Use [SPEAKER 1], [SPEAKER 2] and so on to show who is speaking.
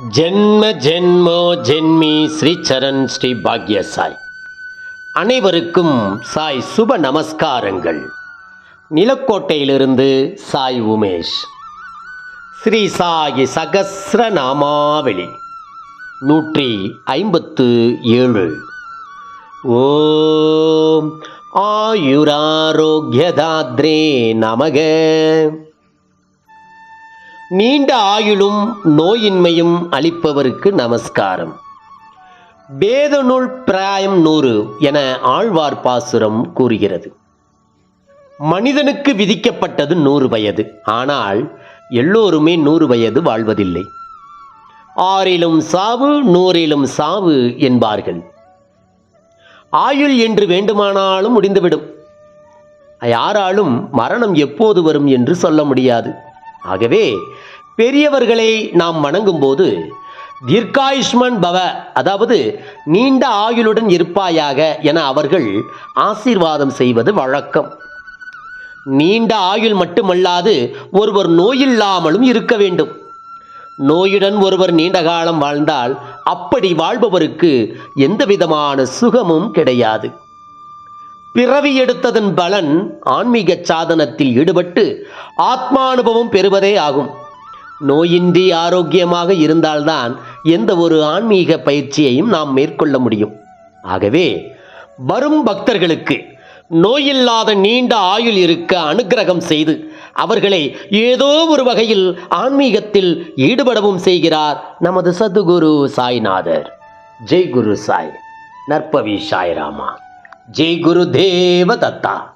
[SPEAKER 1] ஜென்ம ஜென்மோ ஜென்மி ஸ்ரீ சரண் ஸ்ரீ பாக்ய சாய் அனைவருக்கும் சாய் சுப நமஸ்காரங்கள். நிலக்கோட்டையிலிருந்து சாய் உமேஷ். ஸ்ரீ சாயி சகசிர நாமாவளி நூற்றி ஐம்பத்து ஏழு. ஓம் ஆயுராரோக்கியதாத்ரே நமக. நீண்ட ஆயுளும் நோயின்மையும் அளிப்பவருக்கு நமஸ்காரம். வேத நூல் பிராயம் நூறு என ஆழ்வார் பாசுரம் கூறுகிறது. மனிதனுக்கு விதிக்கப்பட்டது நூறு வயது. ஆனால் எல்லோருமே நூறு வயது வாழ்வதில்லை. ஆறிலும் சாவு நூறிலும் சாவு என்பார்கள். ஆயுள் என்று வேண்டுமானாலும் முடிந்துவிடும். யாராலும் மரணம் எப்போது வரும் என்று சொல்ல முடியாது. ஆகவே பெரியவர்களை நாம் வணங்கும்போது தீர்க்காயுஷ்மன் பவ அதாவது நீண்ட ஆயுளுடன் இருப்பாயாக என அவர்கள் ஆசீர்வாதம் செய்வது வழக்கம். நீண்ட ஆயுள் மட்டுமல்லாது ஒருவர் நோயில்லாமலும் இருக்க வேண்டும். நோயுடன் ஒருவர் நீண்ட காலம் வாழ்ந்தால் அப்படி வாழ்பவருக்கு எந்த விதமான சுகமும் கிடையாது. பிறவி எடுத்ததன் பலன் ஆன்மீக சாதனத்தில் ஈடுபட்டு ஆத்மானுபவம் பெறுவதே ஆகும். நோயின்றி ஆரோக்கியமாக இருந்தால்தான் எந்த ஒரு ஆன்மீக பயிற்சியையும் நாம் மேற்கொள்ள முடியும். ஆகவே வரும் பக்தர்களுக்கு நோயில்லாத நீண்ட ஆயுள் இருக்க அனுக்கிரகம் செய்து அவர்களை ஏதோ ஒரு வகையில் ஆன்மீகத்தில் ஈடுபடவும் செய்கிறார் நமது சதுகுரு சாய்நாதர். ஜெய் குரு சாய். நற்பவி சாய்ராமா. ஜெய் குரு தேவ தத்தா.